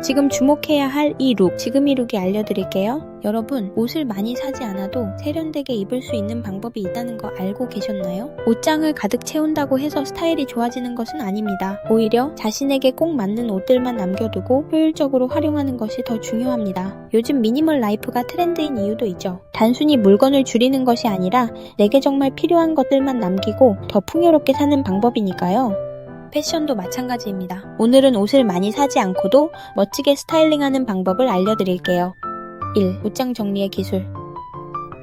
지금 주목해야 할 이 룩, 지금 이 룩이 알려드릴게요. 여러분, 옷을 많이 사지 않아도 세련되게 입을 수 있는 방법이 있다는 거 알고 계셨나요? 옷장을 가득 채운다고 해서 스타일이 좋아지는 것은 아닙니다. 오히려 자신에게 꼭 맞는 옷들만 남겨두고 효율적으로 활용하는 것이 더 중요합니다. 요즘 미니멀 라이프가 트렌드인 이유도 있죠. 단순히 물건을 줄이는 것이 아니라 내게 정말 필요한 것들만 남기고 더 풍요롭게 사는 방법이니까요. 패션도 마찬가지입니다. 오늘은 옷을 많이 사지 않고도 멋지게 스타일링하는 방법을 알려드릴게요. 1. 옷장 정리의 기술.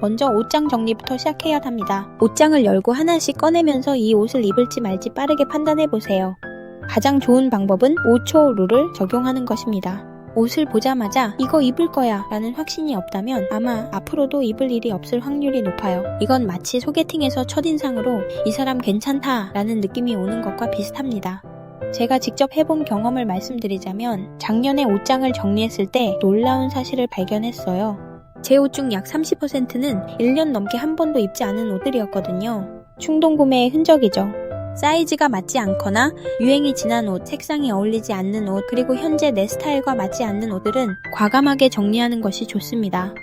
먼저 옷장 정리부터 시작해야 합니다. 옷장을 열고 하나씩 꺼내면서 이 옷을 입을지 말지 빠르게 판단해 보세요. 가장 좋은 방법은 5초 룰을 적용하는 것입니다. 옷을 보자마자 이거 입을 거야 라는 확신이 없다면 아마 앞으로도 입을 일이 없을 확률이 높아요. 이건 마치 소개팅에서 첫인상으로 이 사람 괜찮다 라는 느낌이 오는 것과 비슷합니다. 제가 직접 해본 경험을 말씀드리자면 작년에 옷장을 정리했을 때 놀라운 사실을 발견했어요. 제 옷 중 약 30%는 1년 넘게 한 번도 입지 않은 옷들이었거든요. 충동 구매의 흔적이죠. 사이즈가 맞지 않거나 유행이 지난 옷, 색상이 어울리지 않는 옷, 그리고 현재 내 스타일과 맞지 않는 옷들은 과감하게 정리하는 것이 좋습니다.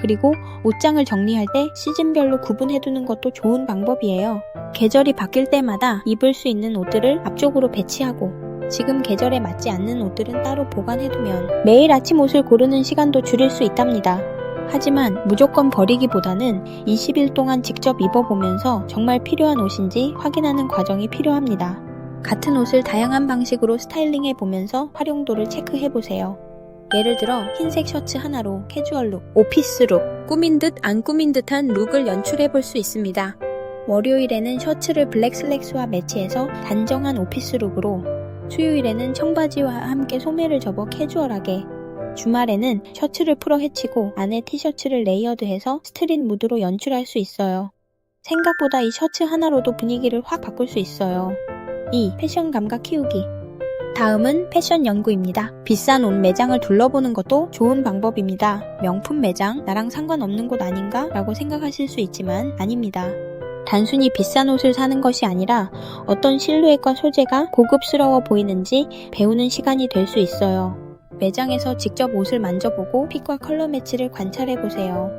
그리고 옷장을 정리할 때 시즌별로 구분해두는 것도 좋은 방법이에요. 계절이 바뀔 때마다 입을 수 있는 옷들을 앞쪽으로 배치하고 지금 계절에 맞지 않는 옷들은 따로 보관해두면 매일 아침 옷을 고르는 시간도 줄일 수 있답니다. 하지만 무조건 버리기보다는 20일 동안 직접 입어보면서 정말 필요한 옷인지 확인하는 과정이 필요합니다. 같은 옷을 다양한 방식으로 스타일링해 보면서 활용도를 체크해 보세요. 예를 들어 흰색 셔츠 하나로 캐주얼 룩, 오피스 룩, 꾸민 듯 안 꾸민 듯한 룩을 연출해 볼 수 있습니다. 월요일에는 셔츠를 블랙 슬랙스와 매치해서 단정한 오피스 룩으로, 수요일에는 청바지와 함께 소매를 접어 캐주얼하게, 주말에는 셔츠를 풀어 헤치고 안에 티셔츠를 레이어드해서 스트릿 무드로 연출할 수 있어요. 생각보다 이 셔츠 하나로도 분위기를 확 바꿀 수 있어요. 2. 패션 감각 키우기. 다음은 패션 연구입니다. 비싼 옷 매장을 둘러보는 것도 좋은 방법입니다. 명품 매장, 나랑 상관없는 곳 아닌가? 라고 생각하실 수 있지만 아닙니다. 단순히 비싼 옷을 사는 것이 아니라 어떤 실루엣과 소재가 고급스러워 보이는지 배우는 시간이 될 수 있어요. 매장에서 직접 옷을 만져보고 핏과 컬러 매치를 관찰해보세요.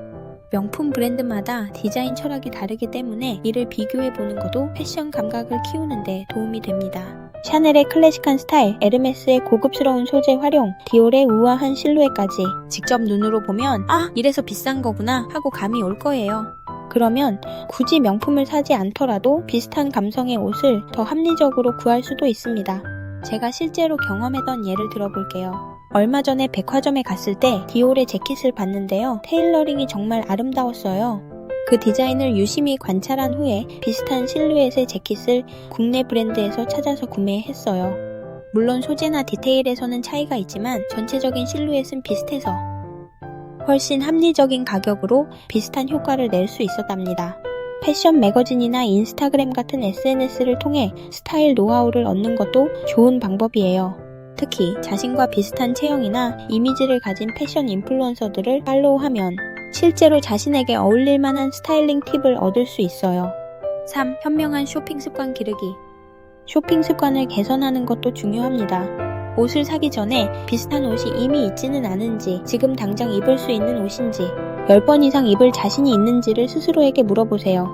명품 브랜드마다 디자인 철학이 다르기 때문에 이를 비교해보는 것도 패션 감각을 키우는데 도움이 됩니다. 샤넬의 클래식한 스타일, 에르메스의 고급스러운 소재 활용, 디올의 우아한 실루엣까지 직접 눈으로 보면 아, 이래서 비싼 거구나 하고 감이 올 거예요. 그러면 굳이 명품을 사지 않더라도 비슷한 감성의 옷을 더 합리적으로 구할 수도 있습니다. 제가 실제로 경험했던 예를 들어볼게요. 얼마 전에 백화점에 갔을 때 디올의 재킷을 봤는데요. 테일러링이 정말 아름다웠어요. 그 디자인을 유심히 관찰한 후에 비슷한 실루엣의 재킷을 국내 브랜드에서 찾아서 구매했어요. 물론 소재나 디테일에서는 차이가 있지만 전체적인 실루엣은 비슷해서 훨씬 합리적인 가격으로 비슷한 효과를 낼 수 있었답니다. 패션 매거진이나 인스타그램 같은 SNS를 통해 스타일 노하우를 얻는 것도 좋은 방법이에요. 특히 자신과 비슷한 체형이나 이미지를 가진 패션 인플루언서들을 팔로우하면 실제로 자신에게 어울릴 만한 스타일링 팁을 얻을 수 있어요. 3. 현명한 쇼핑 습관 기르기. 쇼핑 습관을 개선하는 것도 중요합니다. 옷을 사기 전에 비슷한 옷이 이미 있지는 않은지, 지금 당장 입을 수 있는 옷인지, 10번 이상 입을 자신이 있는지를 스스로에게 물어보세요.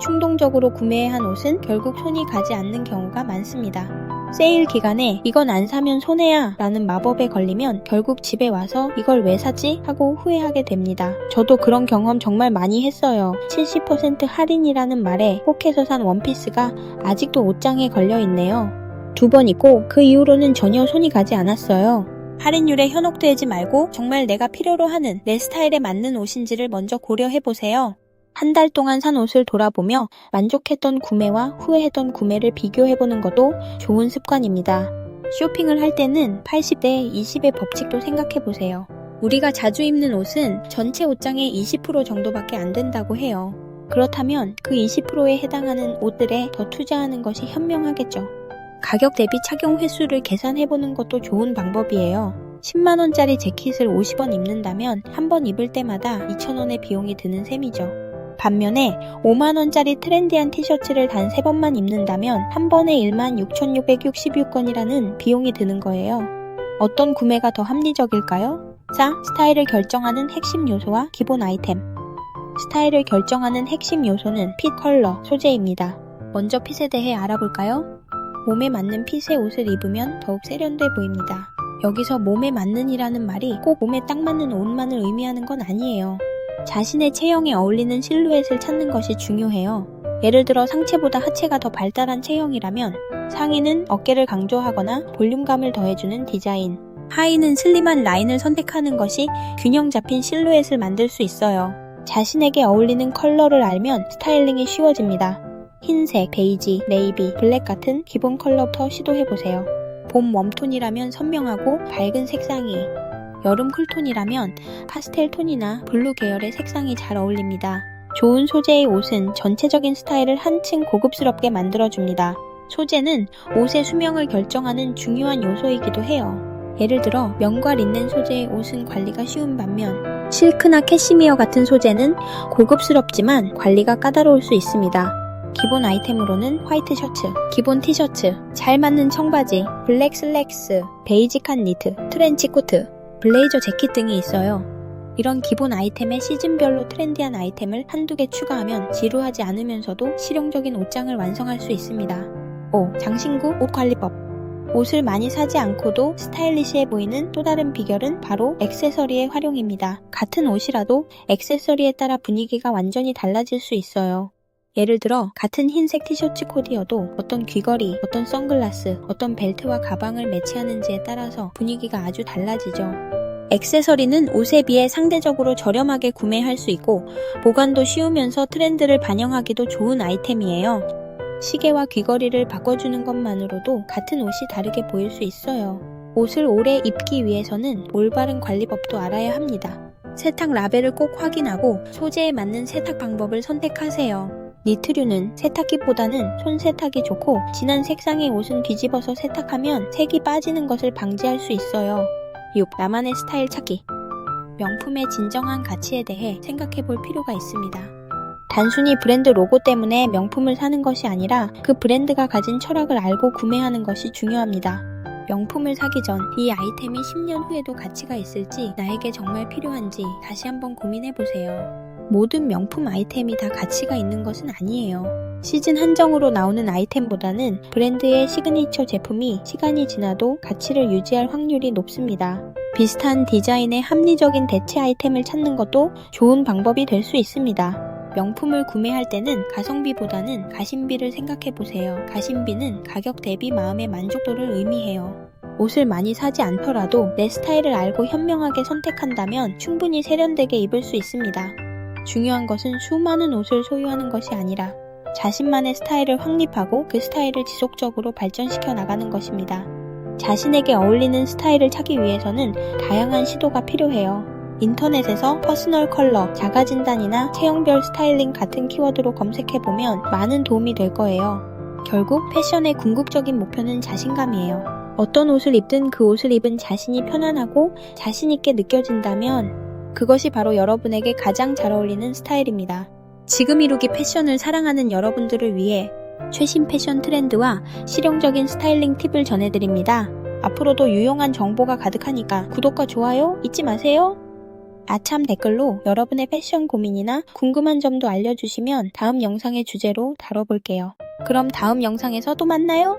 충동적으로 구매한 옷은 결국 손이 가지 않는 경우가 많습니다. 세일 기간에 이건 안 사면 손해야 라는 마법에 걸리면 결국 집에 와서 이걸 왜 사지? 하고 후회하게 됩니다. 저도 그런 경험 정말 많이 했어요. 70% 할인이라는 말에 혹해서 산 원피스가 아직도 옷장에 걸려 있네요. 두 번 입고 그 이후로는 전혀 손이 가지 않았어요. 할인율에 현혹되지 말고 정말 내가 필요로 하는 내 스타일에 맞는 옷인지를 먼저 고려해보세요. 한 달 동안 산 옷을 돌아보며 만족했던 구매와 후회했던 구매를 비교해보는 것도 좋은 습관입니다. 쇼핑을 할 때는 80대 20의 법칙도 생각해보세요. 우리가 자주 입는 옷은 전체 옷장의 20% 정도밖에 안 된다고 해요. 그렇다면 그 20%에 해당하는 옷들에 더 투자하는 것이 현명하겠죠. 가격 대비 착용 횟수를 계산해보는 것도 좋은 방법이에요. 10만원짜리 재킷을 50원 입는다면 한 번 입을 때마다 2,000원의 비용이 드는 셈이죠. 반면에 5만원짜리 트렌디한 티셔츠를 단 3번만 입는다면 한 번에 16,666원이라는 비용이 드는 거예요. 어떤 구매가 더 합리적일까요? 4. 스타일을 결정하는 핵심 요소와 기본 아이템. 스타일을 결정하는 핵심 요소는 핏, 컬러, 소재입니다. 먼저 핏에 대해 알아볼까요? 몸에 맞는 핏의 옷을 입으면 더욱 세련돼 보입니다. 여기서 몸에 맞는이라는 말이 꼭 몸에 딱 맞는 옷만을 의미하는 건 아니에요. 자신의 체형에 어울리는 실루엣을 찾는 것이 중요해요. 예를 들어 상체보다 하체가 더 발달한 체형이라면 상의는 어깨를 강조하거나 볼륨감을 더해주는 디자인, 하의는 슬림한 라인을 선택하는 것이 균형 잡힌 실루엣을 만들 수 있어요. 자신에게 어울리는 컬러를 알면 스타일링이 쉬워집니다. 흰색, 베이지, 네이비, 블랙 같은 기본 컬러부터 시도해보세요. 봄 웜톤이라면 선명하고 밝은 색상이, 여름 쿨톤이라면 파스텔 톤이나 블루 계열의 색상이 잘 어울립니다. 좋은 소재의 옷은 전체적인 스타일을 한층 고급스럽게 만들어줍니다. 소재는 옷의 수명을 결정하는 중요한 요소이기도 해요. 예를 들어 면과 린넨 소재의 옷은 관리가 쉬운 반면 실크나 캐시미어 같은 소재는 고급스럽지만 관리가 까다로울 수 있습니다. 기본 아이템으로는 화이트 셔츠, 기본 티셔츠, 잘 맞는 청바지, 블랙 슬랙스, 베이직한 니트, 트렌치 코트, 블레이저 재킷 등이 있어요. 이런 기본 아이템에 시즌별로 트렌디한 아이템을 한두 개 추가하면 지루하지 않으면서도 실용적인 옷장을 완성할 수 있습니다. 5. 장신구 옷 관리법. 옷을 많이 사지 않고도 스타일리시해 보이는 또 다른 비결은 바로 액세서리의 활용입니다. 같은 옷이라도 액세서리에 따라 분위기가 완전히 달라질 수 있어요. 예를 들어 같은 흰색 티셔츠 코디여도 어떤 귀걸이, 어떤 선글라스, 어떤 벨트와 가방을 매치하는지에 따라서 분위기가 아주 달라지죠. 액세서리는 옷에 비해 상대적으로 저렴하게 구매할 수 있고 보관도 쉬우면서 트렌드를 반영하기도 좋은 아이템이에요. 시계와 귀걸이를 바꿔주는 것만으로도 같은 옷이 다르게 보일 수 있어요. 옷을 오래 입기 위해서는 올바른 관리법도 알아야 합니다. 세탁 라벨을 꼭 확인하고 소재에 맞는 세탁 방법을 선택하세요. 니트류는 세탁기보다는 손 세탁이 좋고 진한 색상의 옷은 뒤집어서 세탁하면 색이 빠지는 것을 방지할 수 있어요. 6. 나만의 스타일 찾기. 명품의 진정한 가치에 대해 생각해 볼 필요가 있습니다. 단순히 브랜드 로고 때문에 명품을 사는 것이 아니라 그 브랜드가 가진 철학을 알고 구매하는 것이 중요합니다. 명품을 사기 전 이 아이템이 10년 후에도 가치가 있을지 나에게 정말 필요한지 다시 한번 고민해 보세요. 모든 명품 아이템이 다 가치가 있는 것은 아니에요. 시즌 한정으로 나오는 아이템보다는 브랜드의 시그니처 제품이 시간이 지나도 가치를 유지할 확률이 높습니다. 비슷한 디자인의 합리적인 대체 아이템을 찾는 것도 좋은 방법이 될 수 있습니다. 명품을 구매할 때는 가성비보다는 가심비를 생각해 보세요. 가심비는 가격 대비 마음의 만족도를 의미해요. 옷을 많이 사지 않더라도 내 스타일을 알고 현명하게 선택한다면 충분히 세련되게 입을 수 있습니다. 중요한 것은 수많은 옷을 소유하는 것이 아니라 자신만의 스타일을 확립하고 그 스타일을 지속적으로 발전시켜 나가는 것입니다. 자신에게 어울리는 스타일을 찾기 위해서는 다양한 시도가 필요해요. 인터넷에서 퍼스널 컬러, 자가 진단이나 체형별 스타일링 같은 키워드로 검색해보면 많은 도움이 될 거예요. 결국 패션의 궁극적인 목표는 자신감이에요. 어떤 옷을 입든 그 옷을 입은 자신이 편안하고 자신있게 느껴진다면 그것이 바로 여러분에게 가장 잘 어울리는 스타일입니다. 지금 이루기 패션을 사랑하는 여러분들을 위해 최신 패션 트렌드와 실용적인 스타일링 팁을 전해드립니다. 앞으로도 유용한 정보가 가득하니까 구독과 좋아요 잊지 마세요. 아참 댓글로 여러분의 패션 고민이나 궁금한 점도 알려주시면 다음 영상의 주제로 다뤄볼게요. 그럼 다음 영상에서 또 만나요.